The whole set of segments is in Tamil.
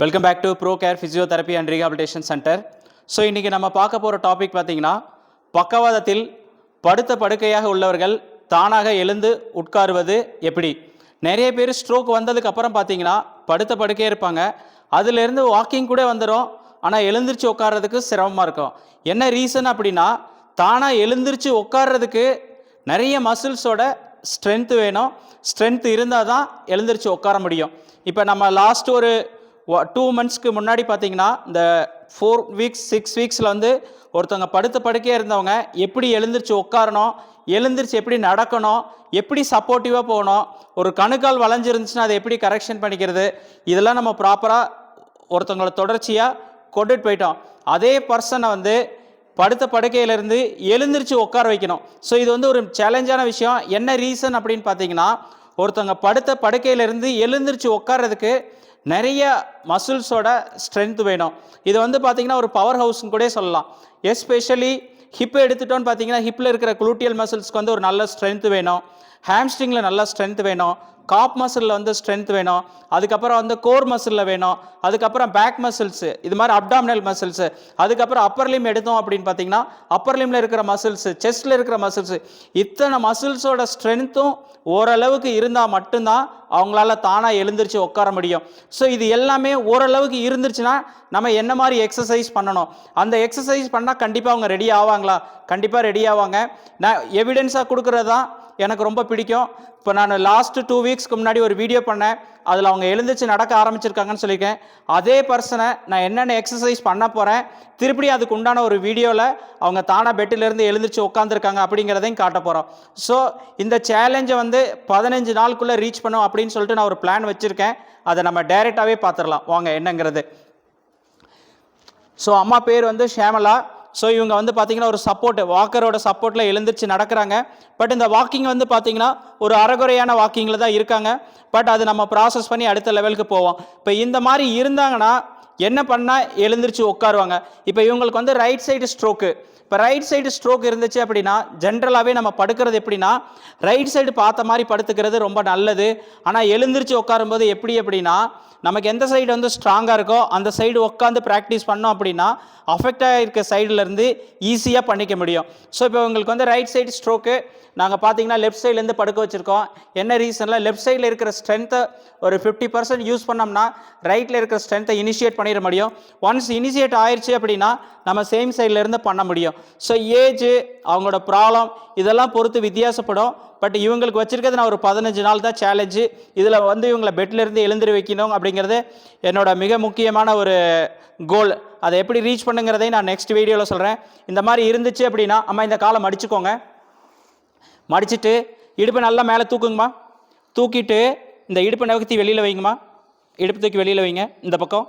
Welcome back to pro care physiotherapy and rehabilitation centre so இன்றைக்கி நம்ம பார்க்க போகிற டாபிக் பார்த்தீங்கன்னா பக்கவாதத்தில் படுத்த படுக்கையாக உள்ளவர்கள் தானாக எழுந்து உட்காருவது எப்படி? நிறைய பேர் ஸ்ட்ரோக் வந்ததுக்கு அப்புறம் பார்த்தீங்கன்னா படுத்த படுக்கையே இருப்பாங்க. அதுலேருந்து வாக்கிங் கூட வந்துடும் ஆனால் எழுந்திரிச்சு உட்கார்றதுக்கு சிரமமாக இருக்கும். என்ன ரீசன் அப்படின்னா தானாக எழுந்திரிச்சு உட்கார்றதுக்கு நிறைய மசில்ஸோட ஸ்ட்ரென்த்து வேணும். ஸ்ட்ரென்த் இருந்தால் தான் எழுந்திரிச்சு உட்கார முடியும். இப்போ நம்ம லாஸ்ட் ஒரு டூ மந்த்ஸ்க்கு முன்னாடி பார்த்தீங்கன்னா இந்த ஃபோர் வீக்ஸ் சிக்ஸ் வீக்ஸில் வந்து ஒருத்தவங்க படுத்த படுக்கையாக இருந்தவங்க எப்படி எழுந்திரிச்சு உட்காரணும் எழுந்திரிச்சு எப்படி நடக்கணும் எப்படி சப்போர்ட்டிவாக போகணும் ஒரு கணுக்கால் வளைஞ்சிருந்துச்சுன்னா அதை எப்படி கரெக்ஷன் பண்ணிக்கிறது இதெல்லாம் நம்ம ப்ராப்பராக ஒருத்தவங்கள தொடர்ச்சியாக கொண்டுட்டு போயிட்டோம். அதே பர்சனை வந்து படுத்த படுக்கையிலேருந்து எழுந்திரிச்சு உட்கார வைக்கணும். ஸோ இது வந்து ஒரு சேலஞ்சான விஷயம். என்ன ரீசன் அப்படின்னு பார்த்தீங்கன்னா ஒருத்தவங்க படுத்த படுக்கையிலேருந்து எழுந்திரிச்சு உட்கார்றதுக்கு நிறைய மசில்ஸோட ஸ்ட்ரென்த் வேணும். இது வந்து பார்த்தீங்கன்னா ஒரு பவர் ஹவுஸ்னு கூட சொல்லலாம். எஸ்பெஷலி ஹிப் எடுத்துட்டோன்னு பார்த்தீங்கன்னா ஹிப்பில் இருக்கிற குளூட்டியல் மசில்ஸ்க்கு வந்து ஒரு நல்ல ஸ்ட்ரென்த் வேணும். ஹாம்ஸ்ட்ரிங்கில் நல்லா ஸ்ட்ரென்த் வேணும். காப் மசிலில் வந்து ஸ்ட்ரென்த் வேணும். அதுக்கப்புறம் வந்து கோர் மசிலில் வேணும். அதுக்கப்புறம் பேக் மசில்ஸு இது மாதிரி அப்டாமினல் மசில்ஸு அதுக்கப்புறம் அப்பர் லிம் எடுத்தோம் அப்படின்னு பார்த்தீங்கன்னா அப்பர் லிம்ல இருக்கிற மசில்ஸு செஸ்ட்டில் இருக்கிற மசில்ஸு இத்தனை மசில்ஸோட ஸ்ட்ரென்த்தும் ஓரளவுக்கு இருந்தால் மட்டும்தான் அவங்களால தானாக எழுந்திரிச்சு உட்கார முடியும். ஸோ இது எல்லாமே ஓரளவுக்கு இருந்துருச்சுன்னா நம்ம என்ன மாதிரி எக்ஸசைஸ் பண்ணணும்? அந்த எக்ஸசைஸ் பண்ணால் கண்டிப்பாக அவங்க ரெடி ஆவாங்களா? கண்டிப்பாக ரெடி ஆவாங்க. நான் எவிடென்ஸாக கொடுக்குறது தான் எனக்கு ரொம்ப பிடிக்கும். இப்போ நான் லாஸ்ட் டூ வீக்ஸ்க்கு முன்னாடி ஒரு வீடியோ பண்ணேன். அதில் அவங்க எழுந்திரிச்சு நடக்க ஆரம்பிச்சிருக்காங்கன்னு சொல்லியிருக்கேன். அதே பர்சனை நான் என்னென்ன எக்ஸசைஸ் பண்ண போகிறேன் திருப்பி அதுக்கு உண்டான ஒரு வீடியோவில் அவங்க தானாக பெட்டிலேருந்து எழுந்திரிச்சு உட்காந்துருக்காங்க அப்படிங்கிறதையும் காட்ட போகிறோம் ஸோ இந்த சேலஞ்சை வந்து பதினஞ்சு நாளுக்குள்ளே ரீச் பண்ணும் அப்படின்னு சொல்லிட்டு நான் ஒரு பிளான் வச்சுருக்கேன். அதை நம்ம டைரெக்டாகவே பார்த்துடலாம். வாங்க என்னங்கிறது. ஸோ அம்மா பேர் வந்து ஷேமலா. ஸோ இவங்க வந்து பார்த்தீங்கன்னா ஒரு சப்போர்ட் வாக்கரோட சப்போர்ட்டில் எழுந்திரிச்சு நடக்கிறாங்க. பட் இந்த வாக்கிங் வந்து பார்த்தீங்கன்னா ஒரு அறகுறையான வாக்கிங்கில் தான் இருக்காங்க. பட் அது நம்ம ப்ராசஸ் பண்ணி அடுத்த லெவலுக்கு போவோம். இப்போ இந்த மாதிரி இருந்தாங்கன்னா என்ன பண்ணால் எழுந்திரிச்சு உட்காருவாங்க. இப்போ இவங்களுக்கு வந்து ரைட் சைடு ஸ்ட்ரோக்கு இப்போ ரைட் சைடு ஸ்ட்ரோக் இருந்துச்சு அப்படின்னா ஜென்ரலாகவே நம்ம படுக்கிறது எப்படின்னா ரைட் சைடு பார்த்த மாதிரி படுத்துக்கிறது ரொம்ப நல்லது. ஆனால் எழுந்திரிச்சு உட்காரும்போது எப்படி அப்படின்னா நமக்கு எந்த சைடு வந்து ஸ்ட்ராங்காக இருக்கோ அந்த சைடு உட்காந்து ப்ராக்டிஸ் பண்ணோம் அப்படின்னா அஃபெக்ட் ஆகிருக்க சைடுலேருந்து ஈஸியாக பண்ணிக்க முடியும். ஸோ இப்போ உங்களுக்கு வந்து ரைட் சைடு ஸ்ட்ரோக்கு நாங்கள் பார்த்தீங்கன்னா லெஃப்ட் சைட்லேருந்து படுக்க வச்சுருக்கோம். என்ன ரீசனில் லெஃப்ட் சைடில் இருக்கிற ஸ்ட்ரென்த்தை ஒரு ஃபிஃப்டி பர்சன்ட் யூஸ் பண்ணோம்னா ரைட்டில் இருக்கிற ஸ்ட்ரென்த்தை இனிஷியேட் பண்ணிட முடியும். ஒன்ஸ் இனிஷியேட் ஆயிடுச்சு அப்படின்னா நம்ம சேம் சைட்லேருந்து பண்ண முடியும். ஸோ ஏஜ் அவங்களோட ப்ராப்ளம் இதெல்லாம் பொறுத்து வித்தியாசப்படும். பட் இவங்களுக்கு வச்சுருக்கிறது நான் ஒரு பதினஞ்சு நாள் தான் சேலஞ்சு இதில் வந்து இவங்களை பெட்லேருந்து எழுந்திரு வைக்கணும் அப்படிங்கிறது என்னோட மிக முக்கியமான ஒரு கோல் அதை எப்படி ரீச் பண்ணுங்கிறதையும் நான் நெக்ஸ்ட் வீடியோவில் சொல்கிறேன் இந்த மாதிரி இருந்துச்சு அப்படின்னா அம்மா இந்த காலம் அடிச்சுக்கோங்க மடிச்சுட்டு இடுப்பை நல்லா மேலே தூக்குங்கம்மா. தூக்கிட்டு இந்த இடுப்பை நகர்த்தி வெளியில் வைங்கம்மா. இடுப்பு தூக்கி வெளியில் வைங்க இந்த பக்கம்.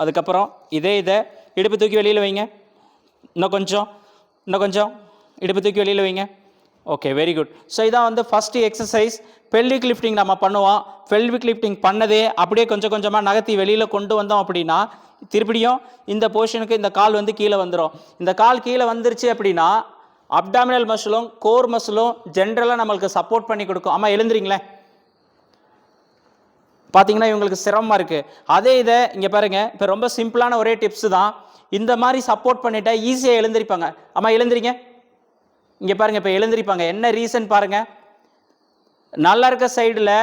அதுக்கப்புறம் இதே இதை இடுப்பு தூக்கி வெளியில் வைங்க. இன்னும் கொஞ்சம் இன்னும் கொஞ்சம். இடுப்பு தூக்கி வெளியில் வைங்க. ஓகே வெரி குட் ஸோ இதான் வந்து ஃபஸ்ட்டு எக்ஸசைஸ் பெல்விக் லிஃப்டிங் நம்ம பண்ணுவோம். பெல்விக் லிஃப்டிங் பண்ணதே அப்படியே கொஞ்சம் கொஞ்சமாக நகர்த்தி வெளியில் கொண்டு வந்தோம் அப்படின்னா திருப்பிடியும் இந்த போர்ஷனுக்கு இந்த கால் வந்து கீழே வந்துடும் இந்த கால் கீழே வந்துருச்சு அப்படின்னா அப்டாமினல் மசிலும் கோர் மசிலும் ஜென்ரலாக நம்மளுக்கு சப்போர்ட் பண்ணி கொடுக்கும். அம்மா எழுந்துறீங்களே பார்த்தீங்கன்னா இவங்களுக்கு சிரமமாக இருக்குது அதே இதை இங்கே பாருங்கள் இப்போ ரொம்ப சிம்பிளான ஒரே டிப்ஸ் தான். இந்த மாதிரி சப்போர்ட் பண்ணிட்டா ஈஸியாக எழுந்திருப்பாங்க. அம்மா எழுந்திரிங்க. இங்கே பாருங்கள் இப்போ எழுந்திருப்பாங்க. என்ன ரீசன் பாருங்கள் நல்லா இருக்க சைடில்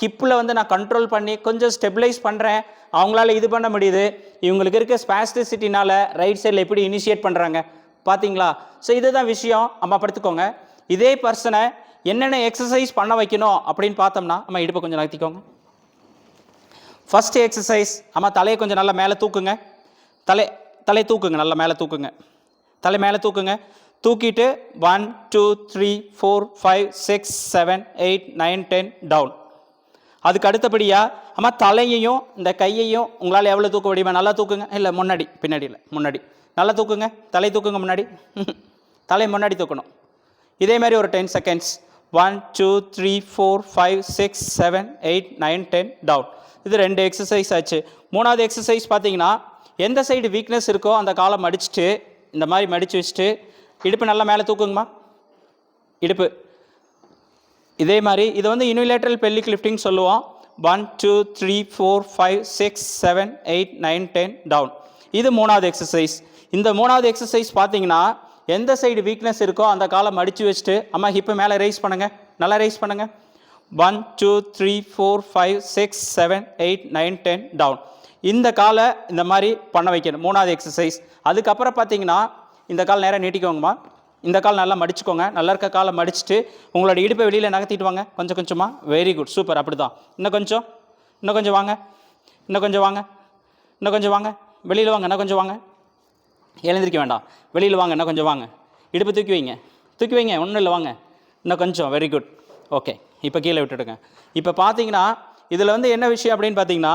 ஹிப்பில் வந்து நான் கண்ட்ரோல் பண்ணி கொஞ்சம் ஸ்டெபிளைஸ் பண்ணுறேன் அவங்களால இது பண்ண முடியுது. இவங்களுக்கு இருக்க ஸ்பாஸ்டிசிட்டினால ரைட் சைடில் எப்படி இனிஷியேட் பண்ணுறாங்க பார்த்தீங்களா ஸோ இதுதான் விஷயம். அம்மா படுத்துக்கோங்க. இதே பர்சனை என்னென்ன எக்ஸசைஸ் பண்ண வைக்கணும் அப்படின்னு பார்த்தோம்னா அம்மா இடுப்பை கொஞ்சம் நகர்த்திக்கோங்க. ஃபஸ்ட்டு எக்ஸசைஸ் அம்மா தலையை கொஞ்சம் நல்லா மேலே தூக்குங்க. தலை தலை தூக்குங்க நல்லா மேலே தூக்குங்க. தலை மேலே தூக்குங்க. தூக்கிட்டு one two three four five six seven eight nine ten down அதுக்கு அடுத்தபடியாக அம்மா தலையையும் இந்த கையையும் உங்களால் எவ்வளோ தூக்க முடியுமா? நல்லா தூக்குங்க. இல்லை முன்னாடி பின்னாடி இல்லை முன்னாடி. நல்லா தூக்குங்க. தலை தூக்குங்க முன்னாடி. தலை முன்னாடி தூக்கணும். இதே மாதிரி ஒரு ten seconds one two three four five six seven eight nine ten down இது ரெண்டு எக்ஸசைஸ் ஆச்சு. மூணாவது எக்ஸசைஸ் பார்த்தீங்கன்னா எந்த சைடு வீக்னஸ் இருக்கோ அந்த காலை மடிச்சுட்டு இந்த மாதிரி மடித்து வச்சுட்டு இடுப்பு நல்லா மேலே தூக்குங்கம்மா. இடுப்பு. இதே மாதிரி இதை வந்து யூனிலேட்ரல் பெல்லிக் லிஃப்டிங் சொல்லுவோம். One two three four five six seven eight nine ten down இது மூணாவது எக்ஸசைஸ் இந்த மூணாவது எக்ஸசைஸ் பார்த்தீங்கன்னா எந்த சைடு வீக்னஸ் இருக்கோ அந்த காலம் மடித்து வச்சுட்டு அம்மா இப்போ மேலே ரைஸ் பண்ணுங்கள் நல்லா ரைஸ் பண்ணுங்கள் one two three four five six seven eight nine ten down இந்த காலை இந்த மாதிரி பண்ண வைக்கணும். மூணாவது எக்ஸசைஸ் அதுக்கப்புறம் பார்த்தீங்கன்னா இந்த கால் நேராக நீட்டிக்கோங்கம்மா. இந்த கால் நல்லா மடிச்சுக்கோங்க. நல்லா இருக்க காலை மடிச்சுட்டு உங்களோட இடுப்பை வெளியில் நகர்த்திட்டு வாங்க. கொஞ்சம் கொஞ்சமாக வெரி குட் சூப்பர் அப்படி தான் இன்னும் கொஞ்சம். இன்னும் கொஞ்சம் வாங்க. இன்னும் கொஞ்சம் வாங்க. இன்னும் கொஞ்சம் வாங்க. வெளியில் வாங்க. இன்னும் கொஞ்சம் வாங்க. எழுந்திருக்க வேண்டாம். வெளியில் வாங்க இன்னும் கொஞ்சம் வாங்க. இடுப்பு தூக்கி வைங்க. தூக்கி வைங்க ஒன்றும் இல்லை வாங்க. இன்னும் கொஞ்சம் வெரி குட் ஓகே இப்போ கீழே விட்டுடுங்க. இப்போ பார்த்தீங்கன்னா இதில் வந்து என்ன விஷயம் அப்படின்னு பார்த்தீங்கன்னா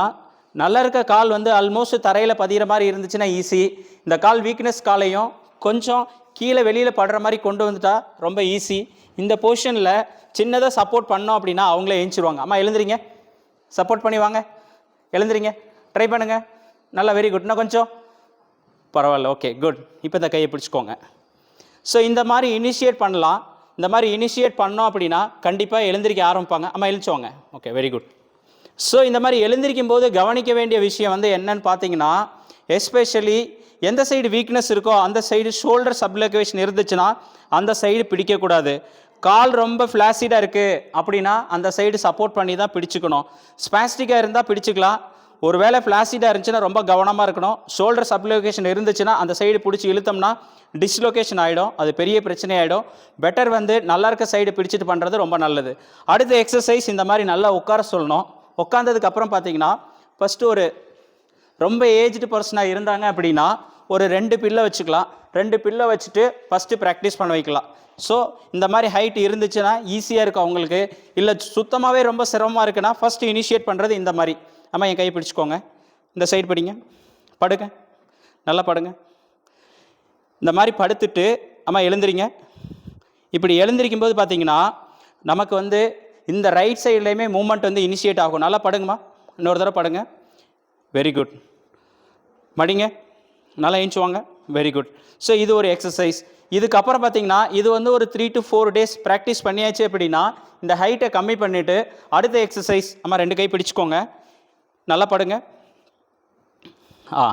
நல்லா இருக்க கால் வந்து ஆல்மோஸ்ட் தரையில் பதிகிற மாதிரி இருந்துச்சுன்னா ஈஸி இந்த கால் வீக்னஸ் காலையும் கொஞ்சம் கீழே வெளியில் படுற மாதிரி கொண்டு வந்துட்டா ரொம்ப ஈஸி இந்த பொசிஷனில் சின்னதாக சப்போர்ட் பண்ணோம் அப்படின்னா அவங்களே எழுந்திருவாங்க அம்மா எழுந்துறீங்க சப்போர்ட் பண்ணி வாங்க. எழுந்துறீங்க ட்ரை பண்ணுங்கள் நல்லா வெரி குட் இன்னும் கொஞ்சம். பரவாயில்ல ஓகே குட் இப்போ இந்த கையை பிடிச்சிக்கோங்க. ஸோ இந்த மாதிரி இனிஷியேட் பண்ணலாம். இந்த மாதிரி இனிஷியேட் பண்ணோம் அப்படின்னா கண்டிப்பாக எழுந்திரிக்க ஆரம்பிப்பாங்க. அம்மா எழுந்துச்சோங்க ஓகே வெரி குட் ஸோ இந்த மாதிரி எழுந்திரிக்கும் போது கவனிக்க வேண்டிய விஷயம் வந்து என்னன்னு பார்த்தீங்கன்னா எஸ்பெஷலி எந்த சைடு வீக்னஸ் இருக்கோ அந்த சைடு ஷோல்டர் சப்லோகேஷன் இருந்துச்சுன்னா அந்த சைடு பிடிக்கக்கூடாது. கால் ரொம்ப ஃப்ளாசிடாக இருக்குது அப்படின்னா அந்த சைடு சப்போர்ட் பண்ணி தான் பிடிச்சிக்கணும். ஸ்பாஸ்டிக்காக இருந்தால் பிடிச்சிக்கலாம். ஒருவேளை ஃப்ளாசிடாக இருந்துச்சுன்னா ரொம்ப கவனமாக இருக்கணும். ஷோல்டர் சப்லோகேஷன் இருந்துச்சுன்னா அந்த சைடு பிடிச்சி இழுத்தோம்னா டிஸ்லொகேஷன் ஆகிடும் அது பெரிய பிரச்சனை ஆகிடும் பெட்டர் வந்து நல்லா இருக்க சைடு பிடிச்சிட்டு பண்ணுறது ரொம்ப நல்லது. அடுத்த எக்ஸசைஸ் இந்த மாதிரி நல்லா உட்கார சொல்லணும். உட்காந்ததுக்கப்புறம் பார்த்தீங்கன்னா ஃபஸ்ட்டு ஒரு ரொம்ப ஏஜ்டு பர்சனாக இருந்தாங்க அப்படின்னா ஒரு ரெண்டு பில்லை வச்சுக்கலாம். ரெண்டு பில்லை வச்சுட்டு ஃபஸ்ட்டு ப்ராக்டிஸ் பண்ண வைக்கலாம். ஸோ இந்த மாதிரி ஹைட் இருந்துச்சுன்னா ஈஸியாக இருக்கும் அவங்களுக்கு. இல்லை சுத்தமாகவே ரொம்ப சிரமமாக இருக்குன்னா ஃபஸ்ட்டு இனிஷியேட் பண்ணுறது இந்த மாதிரி. அம்மா என் கையை பிடிச்சிக்கோங்க. இந்த சைடு படிங்க. படுங்க. நல்லா படுங்க. இந்த மாதிரி படுத்துட்டு அம்மா எழுந்திரிங்க. இப்படி எழுந்திரிக்கும் போது பார்த்தீங்கன்னா நமக்கு வந்து இந்த ரைட் சைட்லேயுமே மூமெண்ட் வந்து இனிஷியேட் ஆகும். நல்லா படுங்கம்மா. இன்னொரு தடவை படுங்க. Very good மடிங்க. நல்லா ஏஞ்சுவாங்க வெரி குட் ஸோ இது ஒரு எக்ஸசைஸ் இதுக்கப்புறம் பார்த்தீங்கன்னா இது வந்து ஒரு three to four days practice பண்ணியாச்சு அப்படின்னா இந்த ஹைட்டை கம்மி பண்ணிவிட்டு அடுத்த எக்ஸசைஸ் அம்மா ரெண்டு கை பிடிச்சிக்கோங்க. நல்லா படுங்க. ஆ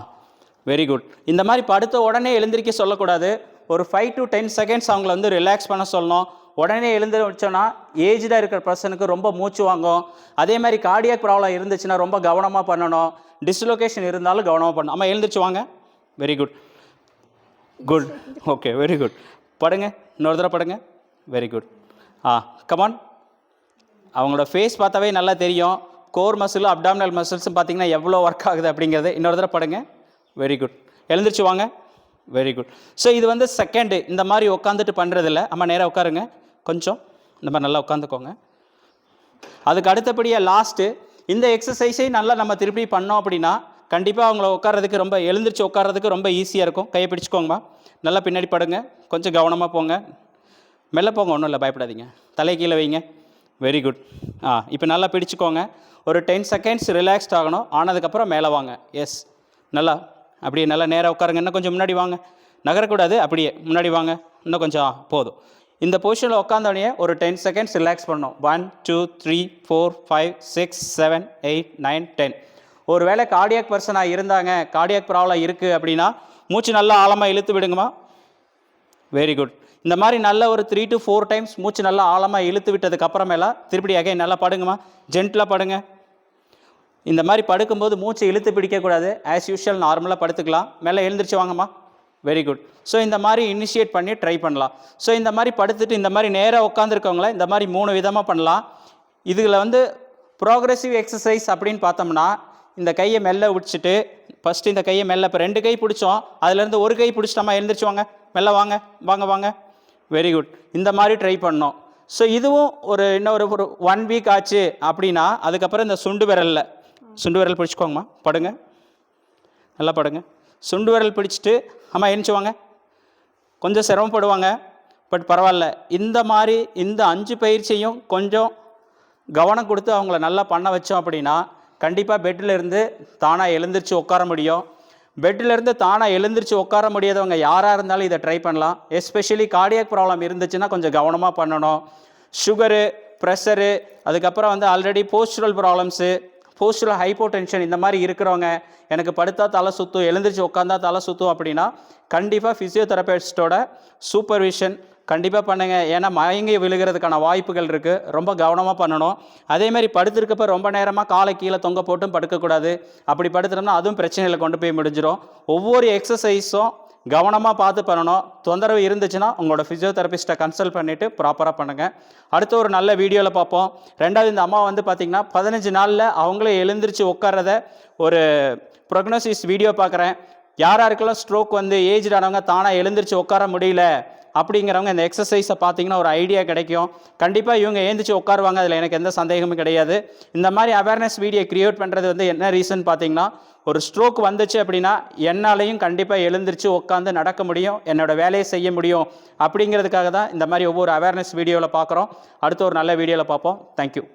வெரி குட் இந்த மாதிரி படுத்த உடனே எழுந்திருக்க சொல்லக்கூடாது. ஒரு ஃபைவ் டு டென் செகண்ட்ஸ் அவங்கள வந்து ரிலாக்ஸ் பண்ண சொல்லணும். உடனே எழுந்து வச்சோன்னா ஏஜ்டாக இருக்கிற பர்சனுக்கு ரொம்ப மூச்சு வாங்கும். அதே மாதிரி கார்டியாக் ப்ராப்ளம் இருந்துச்சுன்னா ரொம்ப கவனமாக பண்ணணும். டிஸ்லொகேஷன் இருந்தாலும் கவனமாக பண்ணணும். ஆமாம் எழுந்திரிச்சு வாங்க. Very good good okay very good படுங்க. இன்னொரு தடவை படுங்க. வெரி குட் ஆ கமான் அவங்களோட ஃபேஸ் பார்த்தாவே நல்லா தெரியும். கோர் மசில் அப்டாமினல் மசில்ஸும் பார்த்தீங்கன்னா எவ்வளோ ஒர்க் ஆகுது அப்படிங்கிறது இன்னொரு தடவை படுங்க வெரி குட் எழுந்திரிச்சு வாங்க. வெரி குட் ஸோ இது வந்து செகண்டு இந்த மாதிரி உட்காந்துட்டு பண்ணுறதில்ல அம்மா நேராக உட்காருங்க. கொஞ்சம் இந்த மாதிரி நல்லா உட்காந்துக்கோங்க. அதுக்கு அடுத்தபடியாக லாஸ்ட்டு இந்த எக்ஸசைஸை நல்லா நம்ம திருப்பி பண்ணோம் அப்படின்னா கண்டிப்பாக அவங்கள உட்காரதுக்கு ரொம்ப எழுந்திரிச்சு உட்காரதுக்கு ரொம்ப ஈஸியாக இருக்கும். கையை பிடிச்சிக்கோங்கம்மா. நல்லா பின்னாடி படுங்க. கொஞ்சம் கவனமாக போங்க. மெல்ல போங்க ஒன்றும் இல்லை பயப்படாதீங்க. தலை கீழே வைங்க. வெரி குட் ஆ இப்போ நல்லா பிடிச்சிக்கோங்க. ஒரு டென் செகண்ட்ஸ் ரிலாக்ஸ்ட் ஆகணும். ஆனதுக்கப்புறம் மேலே வாங்க. எஸ் நல்லா. அப்படியே நல்லா நேராக உட்காருங்க. இன்னும் கொஞ்சம் முன்னாடி வாங்க. நகரக்கூடாது. அப்படியே முன்னாடி வாங்க. இன்னும் கொஞ்சம் போதும். இந்த பொசிஷனில் உட்காந்தோடனே ஒரு டென் செகண்ட்ஸ் ரிலாக்ஸ் பண்ணணும். One two three four five six seven eight nine ten ஒரு வேளை கார்டியாக் பர்சனாக இருந்தாங்க. கார்டியாக் ப்ராப்ளம் இருக்குது அப்படின்னா மூச்சு நல்லா ஆழமாக இழுத்து விடுங்கம்மா. வெரி குட் இந்த மாதிரி நல்ல ஒரு த்ரீ டு ஃபோர் டைம்ஸ் மூச்சு நல்லா ஆழமாக இழுத்து விட்டதுக்கு அப்புறமேல திருப்பி அகைன் நல்லா படுங்கம்மா. ஜென்டிலாக படுங்க. இந்த மாதிரி படுக்கும்போது மூச்சை இழுத்து பிடிக்கக்கூடாது. ஆஸ் யூஷுவல் நார்மலாக படுத்துக்கலாம். மேலே எழுந்திரிச்சு வாங்கம்மா. வெரி குட் ஸோ இந்த மாதிரி இனிஷியேட் பண்ணி ட்ரை பண்ணலாம். ஸோ இந்த மாதிரி படுத்துட்டு இந்த மாதிரி நேராக உட்காந்துருக்கவங்கள இந்த மாதிரி மூணு விதமாக பண்ணலாம். இதில் வந்து ப்ரோக்ரஸிவ் எக்ஸசைஸ் அப்படின்னு பார்த்தோம்னா இந்த கையை மெல்ல பிடிச்சிட்டு ஃபஸ்ட்டு இந்த கையை மெல்ல இப்போ ரெண்டு கை பிடிச்சோம். அதுலேருந்து ஒரு கை பிடிச்சிட்டோமா? எழுந்திரிச்சு வாங்க. மெல்ல வாங்க. வாங்க வாங்க. வெரி குட் இந்த மாதிரி ட்ரை பண்ணோம். ஸோ இதுவும் ஒரு இன்னொரு ஒரு ஒன் வீக் ஆச்சு அப்படின்னா அதுக்கப்புறம் இந்த சுண்டு விரலில் சுண்டு விரல் பிடிச்சிக்கோங்கம்மா. படுங்க. நல்லா படுங்க. சுண்டு விரல் பிடிச்சிட்டு அம்மா எழுந்துச்சு கொஞ்சம் சிரமப்படுவாங்க பட் பரவாயில்ல. இந்த மாதிரி இந்த அஞ்சு பயிற்சியும் கொஞ்சம் கவனம் கொடுத்து அவங்கள நல்லா பண்ண வச்சோம் அப்படின்னா கண்டிப்பாக பெட்டில் இருந்து தானாக எழுந்திரிச்சு உட்கார முடியும். பெட்டில் இருந்து தானாக எழுந்திரிச்சு உட்கார முடியாதவங்க யாராக இருந்தாலும் இதை ட்ரை பண்ணலாம். எஸ்பெஷலி கார்டியாக் ப்ராப்ளம் இருந்துச்சுன்னா கொஞ்சம் கவனமாக பண்ணணும். சுகரு ப்ரெஷரு அதுக்கப்புறம் வந்து already postural problems postural hypotension இந்த மாதிரி இருக்கிறவங்க எனக்கு படுத்தா தலை சுற்றும் எழுந்திரிச்சு உட்காந்தா தலை சுற்றும் அப்படின்னா கண்டிப்பாக ஃபிசியோதெரபிஸ்டோட சூப்பர்விஷன் கண்டிப்பாக பண்ணுங்கள் ஏன்னா மயங்கி விழுகிறதுக்கான வாய்ப்புகள் இருக்குது ரொம்ப கவனமாக பண்ணணும். அதே மாதிரி படுத்திருக்கப்ப ரொம்ப நேரமாக காலை கீழே தொங்க போட்டும் படுக்கக்கூடாது. அப்படி படுத்துட்டோம்னா அதுவும் பிரச்சனையில் கொண்டு போய் முடிஞ்சிடும் ஒவ்வொரு எக்ஸசைஸும் கவனமாக பார்த்து பண்ணணும். தொந்தரவு இருந்துச்சுன்னா உங்களோட ஃபிசியோதெரபிஸ்ட்டை கன்சல்ட் பண்ணிவிட்டு ப்ராப்பராக பண்ணுங்கள் அடுத்து ஒரு நல்ல வீடியோவில் பார்ப்போம். ரெண்டாவது இந்த அம்மா வந்து பார்த்திங்கன்னா பதினஞ்சு நாளில் அவங்களே எழுந்திரிச்சு உட்கார்றத ஒரு ப்ரொக்னோசிஸ் வீடியோ பார்க்குறேன் யார் யாருக்கெல்லாம் ஸ்ட்ரோக் வந்து ஏஜ்டானவங்க தானாக எழுந்திரிச்சு உட்கார முடியல அப்படிங்கிறவங்க இந்த எக்ஸசைஸை பார்த்தீங்கன்னா ஒரு ஐடியா கிடைக்கும். கண்டிப்பாக இவங்க ஏந்திச்சு உட்காருவாங்க. அதில் எனக்கு எந்த சந்தேகமும் கிடையாது. இந்த மாதிரி அவேர்னஸ் வீடியோ கிரியேட் பண்ணுறது வந்து என்ன ரீசன் பார்த்தீங்கன்னா ஒரு ஸ்ட்ரோக் வந்துச்சு அப்படின்னா என்னாலையும் கண்டிப்பாக எழுந்திரிச்சு உட்காந்து நடக்க முடியும். என்னோட வேலையை செய்ய முடியும். அப்படிங்கிறதுக்காக தான் இந்த மாதிரி ஒவ்வொரு அவேர்னஸ் வீடியோவில் பார்க்குறோம். அடுத்த ஒரு நல்ல வீடியோவில் பார்ப்போம். தேங்க்யூ